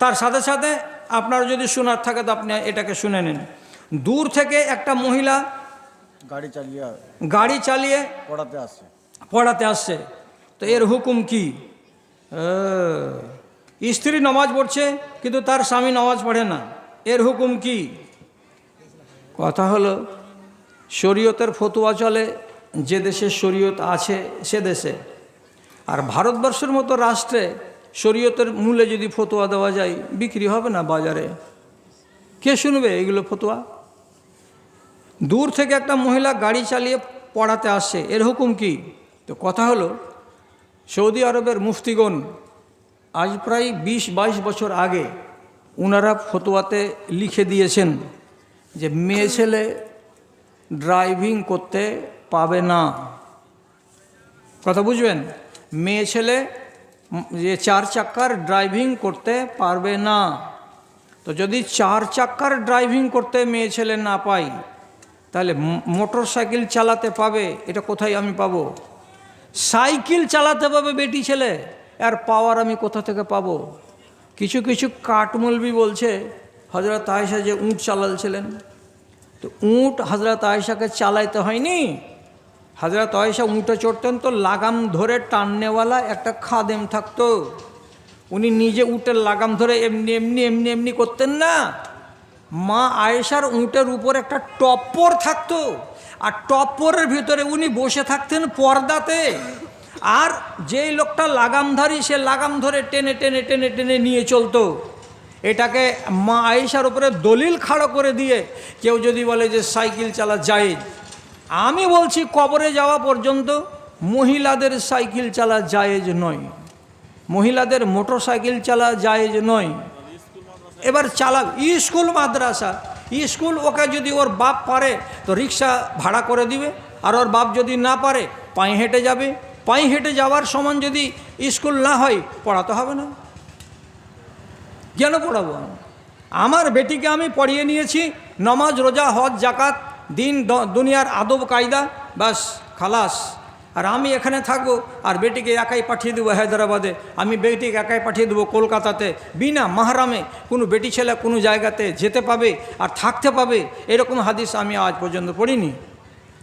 তার সাথে সাথে আপনার যদি শোনার থাকে তো আপনি এটাকে শুনে নিন। দূর থেকে একটা মহিলা গাড়ি চালিয়ে গাড়ি চালিয়ে পড়াতে আসছে পড়াতে আসছে। তো এর হুকুম কি? স্ত্রী নমাজ পড়ছে কিন্তু তার স্বামী নমাজ পড়ে না। এর হুকুম কি? কথা হলো শরীয়তের ফতুয়া চলে যে দেশে শরীয়ত আছে সে দেশে। আর ভারতবর্ষের মতো রাষ্ট্রে শরীয়তের মূলে যদি ফতোয়া দেওয়া যায়, বিক্রি হবে না বাজারে? কে শুনবে এগুলো ফতোয়া? দূর থেকে একটা মহিলা গাড়ি চালিয়ে পড়াতে আসছে এর হুকুম কি? তো কথা হলো, সৌদি আরবের মুফতিগণ আজ প্রায় বিশ বাইশ বছর আগে ওনারা ফতোয়াতে লিখে দিয়েছেন যে, মেয়ে ছেলে ড্রাইভিং করতে পাবে না। কথা বুঝবেন? মেয়ে ছেলে যে চার চাক্কার ড্রাইভিং করতে পারবে না। তো যদি চার চাকার ড্রাইভিং করতে মেয়ে ছেলে না পাই তাহলে মোটর সাইকেল চালাতে পাবে, এটা কোথায় আমি পাবো? সাইকেল চালাতে পাবে বেটি ছেলে, আর পাওয়ার আমি কোথা থেকে পাবো? কিছু কিছু কাঠমলবি বলছে হজরত আয়েশা যে উঁট চালাচ্ছিলেন। তো উঁট হজরত আয়েশাকে চালাইতে হয়নি হজরত আয়েশা উঁটে চড়তেন তো লাগাম ধরে টাননেওয়ালা একটা খাদেম থাকতো। উনি নিজে উটের লাগাম ধরে এমনি এমনি এমনি এমনি করতেন না। মা আয়েশার উঁটের উপর একটা টপ্পর থাকতো। আর টপ্পরের ভিতরে উনি বসে থাকতেন পর্দাতে। আর যেই লোকটা লাগামধারী, সে লাগাম ধরে টেনে টেনে টেনে টেনে নিয়ে চলতো। এটাকে মা আয়েশার উপরে দলিল খাড়ো করে দিয়ে কেউ যদি বলে যে সাইকেল চালা যায় আমি বলছি কবরে যাওয়া পর্যন্ত মহিলাদের সাইকেল চালা জায়েজ নয়। মহিলাদের মোটর সাইকেল চালা জায়েজ নয়। এবার চালাক স্কুল মাদ্রাসা, স্কুল ওকে যদি ওর বাপ পারে তো রিক্সা ভাড়া করে দিবে। আর ওর বাপ যদি না পারে, পায়ে হেঁটে যাবে। পায়ে হেঁটে যাওয়ার সমান যদি স্কুল না হয়, পড়াতে হবে না। কেন পড়াবো আমার বেটিকে আমি পড়িয়ে নিয়েছি, নমাজ, রোজা, হজ, জাকাত দিন দুনিয়ার আদব কায়দা, বাস, খালাস। আর আমি এখানে থাকব আর বেটিকে একাই পাঠিয়ে দেবো হায়দ্রাবাদে। আমি বেটিকে একাই পাঠিয়ে দেবো কলকাতাতে। বিনা মাহারামে কোনো বেটি ছেলে কোনো জায়গাতে যেতে পাবে আর থাকতে পাবে এরকম হাদিস আমি আজ পর্যন্ত পড়িনি।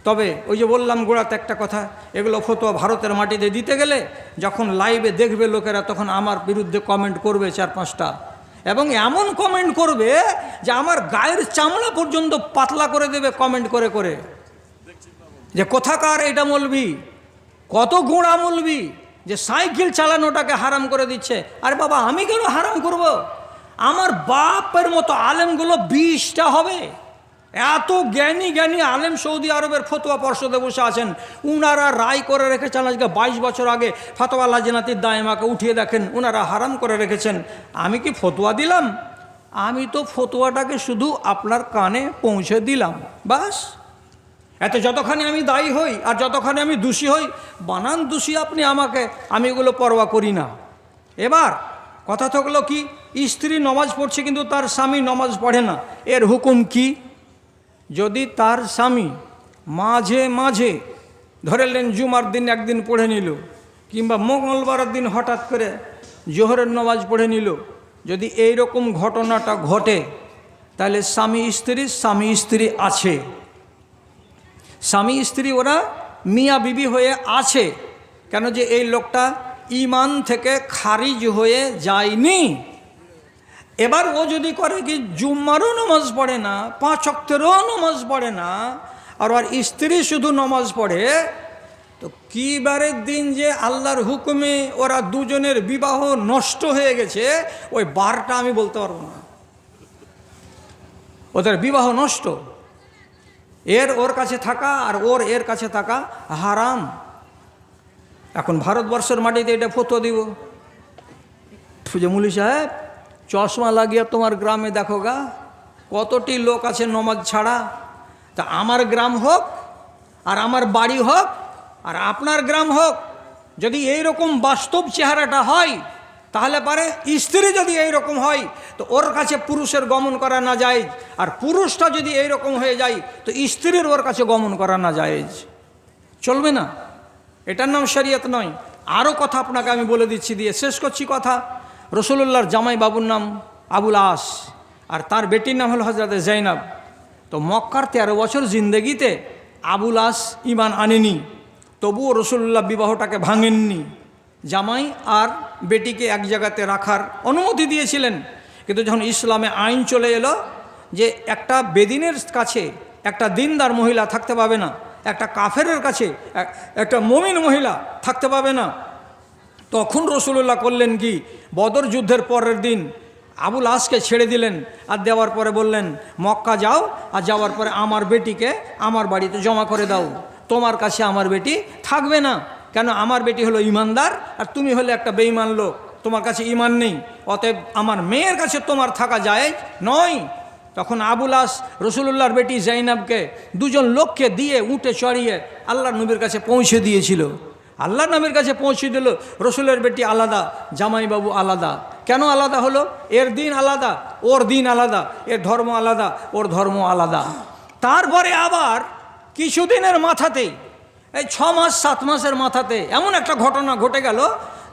তবে ওই যে বললাম গোড়াতে একটা কথা, এগুলো ফটো ভারতের মাটিতে দিতে গেলে যখন লাইভে দেখবে লোকেরা, তখন আমার বিরুদ্ধে কমেন্ট করবে চার পাঁচটা এবং এমন কমেন্ট করবে যে আমার গায়ের চামড়া পর্যন্ত পাতলা করে দেবে কমেন্ট করে করে। যে কোথাকার এটা মলবি? কত গোড়া মলবি? যে সাইকেল চালানোটাকে হারাম করে দিচ্ছে। আরে বাবা, আমি কেন হারাম করব। আমার বাপের মতো আলেমগুলো বিশটা হবে। এত জ্ঞানী জ্ঞানী আলেম সৌদি আরবের ফতোয়া পর্ষদে বসে আছেন। উনারা রায় করে রেখেছেন আজকে বাইশ বছর আগে ফতোয়া লাজনাতির দায়মাকে উঠিয়ে দেখেন, উনারা হারাম করে রেখেছেন। আমি কি ফতোয়া দিলাম? আমি তো ফতোয়াটাকে শুধু আপনার কানে পৌঁছে দিলাম, বাস। এতে যতখানি আমি দায়ী হই আর যতখানি আমি দোষী হই, বানান দোষী আপনি আমাকে, আমি এগুলো পরোয়া করি না। এবার কথা থাকল কি, স্ত্রী নমাজ পড়ছে কিন্তু তার স্বামী নমাজ পড়ে না, এর হুকুম কি? যদি তার স্বামী মাঝে মাঝে ধরে নেন জুমার দিন একদিন পড়ে নিল, কিংবা মঙ্গলবারের দিন হঠাৎ করে জোহরের নমাজ পড়ে নিল, যদি এই রকম ঘটনাটা ঘটে, তাহলে স্বামী স্ত্রী স্বামী স্ত্রী আছে। স্বামী স্ত্রী ওরা মিয়া বিবি হয়ে আছে, কেন যে এই লোকটা ইমান থেকে খারিজ হয়ে যায়নি। এবার ও যদি করে কি জুম্মারও নমাজ পড়ে না, পাঁচ অক্টেরও নমাজ পড়ে না, আর ওর স্ত্রী শুধু নমাজ পড়ে, তো কি বারের দিন যে আল্লাহর হুকুমে ওরা দুজনের বিবাহ নষ্ট হয়ে গেছে, ওই বারটা আমি বলতে পারব না। ওদের বিবাহ নষ্ট। এর ওর কাছে থাকা আর ওর এর কাছে থাকা হারাম। এখন ভারতবর্ষের মাটিতে এটা ফতো দিব। ফুজমুলি সাহেব চশমা লাগিয়ে তোমার গ্রামে দেখো গা, কতটি লোক আছে নমাজ ছাড়া। তা আমার গ্রাম হোক, আর আমার বাড়ি হোক, আর আপনার গ্রাম হোক, যদি এই রকম বাস্তব চেহারাটা হয়, তাহলে পারে স্ত্রী যদি এই রকম হয়, তো ওর কাছে পুরুষের গমন করা না যায়, আর পুরুষটা যদি এই রকম হয়ে যায়, তো স্ত্রীর ওর কাছে গমন করা না যায়। চলবে না। এটার নাম শরিয়ত নয়। আরও কথা আপনাকে আমি বলে দিচ্ছি দিয়ে শেষ করছি কথা। রসুল্লাহর জামাই বাবুর নাম আবুল আস, আর তার বেটির নাম হলো হজরত জাইনাব। তো মক্কার তেরো বছর জিন্দগিতে আবুল আস ইমান আনেনি, তবুও রসুল্লাহ বিবাহটাকে ভাঙেননি। জামাই আর বেটিকে এক জায়গাতে রাখার অনুমতি দিয়েছিলেন, কিন্তু যখন ইসলামে আইন চলে এলো যে একটা বেদিনের কাছে একটা দিনদার মহিলা থাকতে পাবে না, একটা কাফেরের কাছে, একটা মমিন মহিলা থাকতে পাবে না তখন রসুল্লাহ করলেন কি? বদর যুদ্ধের পরের দিন আবুল আসকে ছেড়ে দিলেন আর দেওয়ার পরে বললেন, মক্কা যাও আর যাওয়ার পরে আমার বেটিকে আমার বাড়িতে জমা করে দাও। তোমার কাছে আমার বেটি থাকবে না। কেন? আমার বেটি হলো ইমানদার আর তুমি হলে একটা বেঈমান লোক। তোমার কাছে ইমান নেই। অতএব আমার মেয়ের কাছে তোমার থাকা যায় নয়। তখন আবুল আস রসুল্লাহর বেটি জাইনাবকে দুজন লোককে দিয়ে উঠে চড়িয়ে আল্লাহ নবীর কাছে পৌঁছে দিয়েছিল। আল্লাহ নামের কাছে পৌঁছে দিল, রসুলের বেটি আলাদা, জামাইবাবু আলাদা। কেন আলাদা হলো? এর দিন আলাদা, ওর দিন আলাদা, এর ধর্ম আলাদা, ওর ধর্ম আলাদা। তারপরে আবার কিছুদিনের মাথাতেই, এই ছ মাস, সাত মাসের মাথাতে এমন একটা ঘটনা ঘটে গেল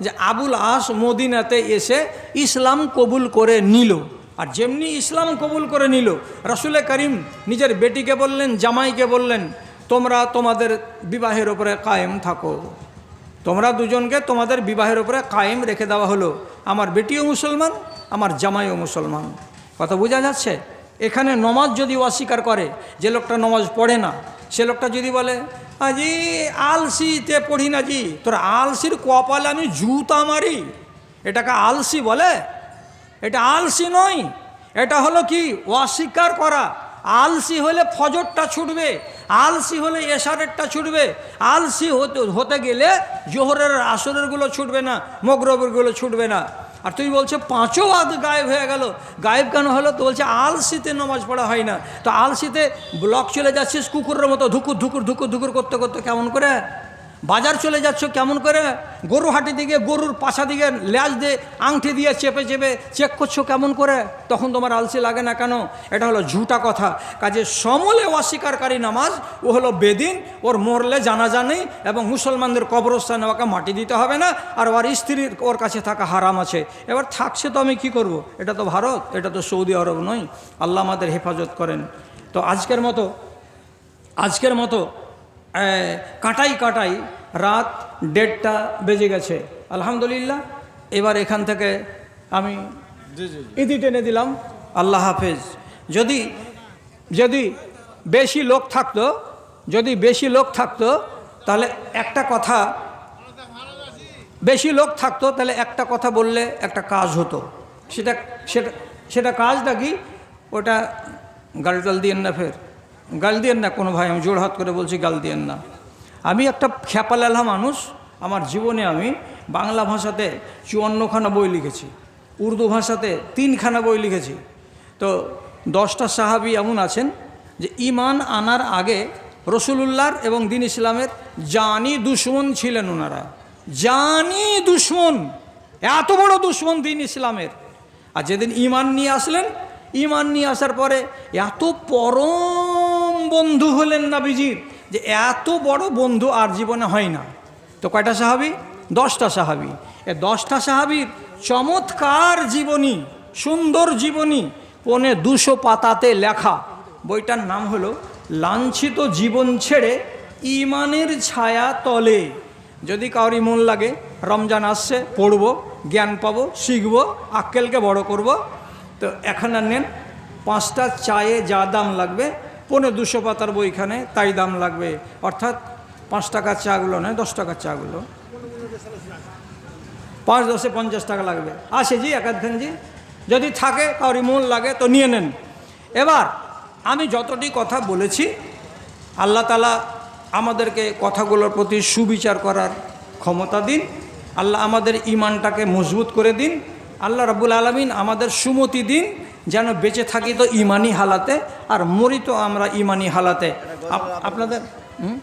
যে আবুল আস মদিনাতে এসে ইসলাম কবুল করে নিল। আর যেমনি ইসলাম কবুল করে নিল, রসুল করিম নিজের বেটিকে বললেন, জামাইকে বললেন, তোমরা তোমাদের বিবাহের ওপরে কায়েম থাকো। তোমরা দুজনকে তোমাদের বিবাহের ওপরে কায়েম রেখে দেওয়া হলো। আমার বেটিও মুসলমান, আমার জামাইও মুসলমান। কথা বোঝা যাচ্ছে? এখানে নমাজ যদি অস্বীকার করে, যে লোকটা নমাজ পড়ে না, সে লোকটা যদি বলে, আজি আলসিতে পড়ি না জি, তোর আলসির কপালে আমি জুতা মারি। এটাকে আলসি বলে? এটা আলসি নয়, এটা হলো কি? অস্বীকার করা। আলসি হলে ফজরটা ছুটবে আলসি হলে এশারেরটা ছুটবে। আলসি হতে হতে গেলে জোহরের আসরেরগুলো ছুটবে না মগরবেরগুলো ছুটবে না। আর তুই বলছে, পাঁচও আদ গায়েব হয়ে গেল। গায়েব কেন হলো? তো বলছে, আলসিতে নমাজ পড়া হয় না। তো আলসিতে ব্লক চলে যাচ্ছিস কুকুরের মতো ধুকুর ধুকুর ধুকুর ধুকুর করতে করতে কেমন করে? বাজার চলে যাচ্ছ কেমন করে? গরু হাটি দিকে, গরুর পাশা দিকে ল্যাজ দিয়ে আংটি দিয়ে চেপে চেপে চেক করছ কেমন করে? তখন তোমার আলসি লাগে না কেন? এটা হলো ঝুটা কথা। কাজে সমলে অস্বীকারী নামাজ, ও হলো বেদিন, ওর মরলে জানাজা নেই এবং মুসলমানদের কবরস্থানে ওকে মাটি দিতে হবে না, আর ওর স্ত্রীর ওর কাছে থাকা হারাম আছে। এবার থাকছে তো আমি কি করব। এটা তো ভারত, এটা তো সৌদি আরব নয়। আল্লাহ আমাদের হেফাজত করেন। তো আজকের মতো আজকের মতো কাটাই কাটাই রাত দেড়টা বেজে গেছে। আলহামদুলিল্লাহ এবার এখান থেকে আমি ইতি টেনে দিলাম। আল্লাহ হাফেজ। যদি যদি বেশি লোক থাকতো যদি বেশি লোক থাকতো তাহলে একটা কথা বেশি লোক থাকতো তাহলে একটা কথা বললে একটা কাজ হতো। সেটা সেটা সেটা কাজটা কি? ওটা গাল টাল দিয়েন না ফের। গাল দিয়েন না, কোনো ভাই, আমি জোড়হাত করে বলছি গাল দিয়েন না। আমি একটা খ্যাপালালা মানুষ, আমার জীবনে আমি বাংলা ভাষাতে চুয়ান্নখানা বই লিখেছি, উর্দু ভাষাতে তিনখানা বই লিখেছি। তো দশটা সাহাবি এমন আছেন যে ইমান আনার আগে রসুলুল্লাহর এবং দিন ইসলামের জানি দুশ্মন ছিলেন ওনারা। জানি দুশ্মন, এত বড় দুশ্মন দিন ইসলামের। আর যেদিন ইমান নিয়ে আসলেন ইমান নিয়ে আসার পরে এত পরম বন্ধু হলেন নাবিজির যে এত বড় বন্ধু আর জীবনে হয় না। তো কয়টা সাহাবি? দশটা সাহাবি। এ দশটা সাহাবির চমৎকার জীবনী, সুন্দর জীবনী, পনে দুশো পাতাতে লেখা। বইটার নাম হলো, লাঞ্ছিত জীবন ছেড়ে ইমানের ছায়া তলে। যদি কাউরি মন লাগে, রমজান আসছে, পড়ব, জ্ঞান পাবো, শিখব, আক্কেলকে বড় করব। তো এখানে নেন, পাঁচটা চায়ে যা দাম লাগবে পনে দুশো পাতার বইখানে তাই দাম লাগবে। অর্থাৎ পাঁচ টাকার চাগুলো নয়, দশ টাকার চাগুলো। পাঁচ দশে পঞ্চাশ টাকা লাগবে। আসে জি একাধখান জি। যদি থাকে, কাউরি মন লাগে, তো নিয়ে নেন। এবার আমি যতটি কথা বলেছি, আল্লাহ তালা আমাদেরকে কথাগুলোর প্রতি সুবিচার করার ক্ষমতা দিন। আল্লাহ আমাদের ইমানটাকে মজবুত করে দিন। আল্লাহ রাবুল আলমিন আমাদের সুমতি দিন যেন বেঁচে থাকি তো ইমানি হালাতে, আর মরি তো আমরা ইমানি হালাতে আপ- আপনাদের?